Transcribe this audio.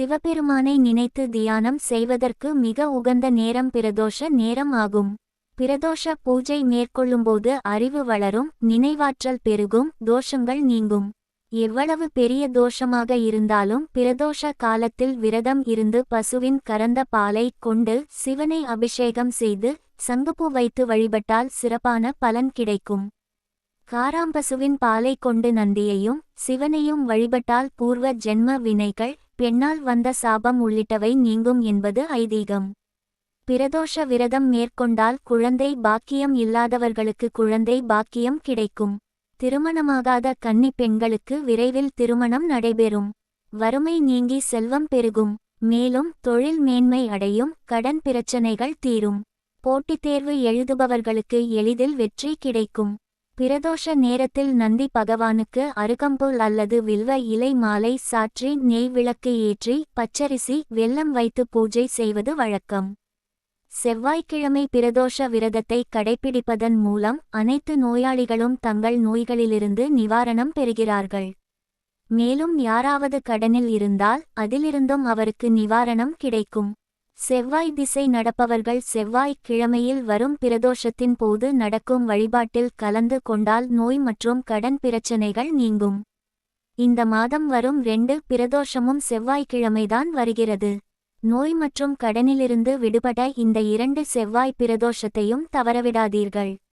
சிவபெருமானை நினைத்து தியானம் செய்வதற்கு மிக உகந்த நேரம் பிரதோஷ நேரம் ஆகும். பிரதோஷ பூஜை மேற்கொள்ளும்போது அறிவு வளரும் நினைவாற்றல் பெருகும் தோஷங்கள் நீங்கும். எவ்வளவு பெரிய தோஷமாக இருந்தாலும் பிரதோஷ காலத்தில் விரதம் இருந்து பசுவின் கறந்த பாலை கொண்டு சிவனை அபிஷேகம் செய்து சங்குப்பூ வைத்து வழிபட்டால் சிறப்பான பலன் கிடைக்கும். காராம்பசுவின் பாலை கொண்டு நந்தியையும் சிவனையும் வழிபட்டால் பூர்வ ஜென்ம வினைகள் பெண்ணால் வந்த சாபம் உள்ளிட்டவை நீங்கும் என்பது ஐதீகம். பிரதோஷ விரதம் மேற்கொண்டால் குழந்தை பாக்கியம் இல்லாதவர்களுக்கு குழந்தை பாக்கியம் கிடைக்கும். திருமணமாகாத கன்னி பெண்களுக்கு விரைவில் திருமணம் நடைபெறும். வறுமை நீங்கி செல்வம் பெருகும். மேலும் தொழில் மேன்மை அடையும். கடன் பிரச்சனைகள் தீரும். போட்டித் தேர்வு எழுதுபவர்களுக்கு எளிதில் வெற்றி கிடைக்கும். பிரதோஷ நேரத்தில் நந்தி பகவானுக்கு அருகம்புல் அல்லது வில்வ இலை மாலை சாற்றி நெய் விளக்கு ஏற்றி பச்சரிசி வெல்லம் வைத்து பூஜை செய்வது வழக்கம். செவ்வாய்க்கிழமை பிரதோஷ விரதத்தை கடைப்பிடிப்பதன் மூலம் அனைத்து நோயாளிகளும் தங்கள் நோய்களிலிருந்து நிவாரணம் பெறுகிறார்கள். மேலும் யாராவது கடனில் இருந்தால் அதிலிருந்தும் அவருக்கு நிவாரணம் கிடைக்கும். செவ்வாய் திசை நடப்பவர்கள் செவ்வாய்க் கிழமையில் வரும் பிரதோஷத்தின் போது நடக்கும் வழிபாட்டில் கலந்து கொண்டால் நோய் மற்றும் கடன் பிரச்சனைகள் நீங்கும். இந்த மாதம் வரும் ரெண்டு பிரதோஷமும் செவ்வாய்க்கிழமைதான் வருகிறது. நோய் மற்றும் கடனிலிருந்து விடுபட இந்த இரண்டு செவ்வாய் பிரதோஷத்தையும் தவறவிடாதீர்கள்.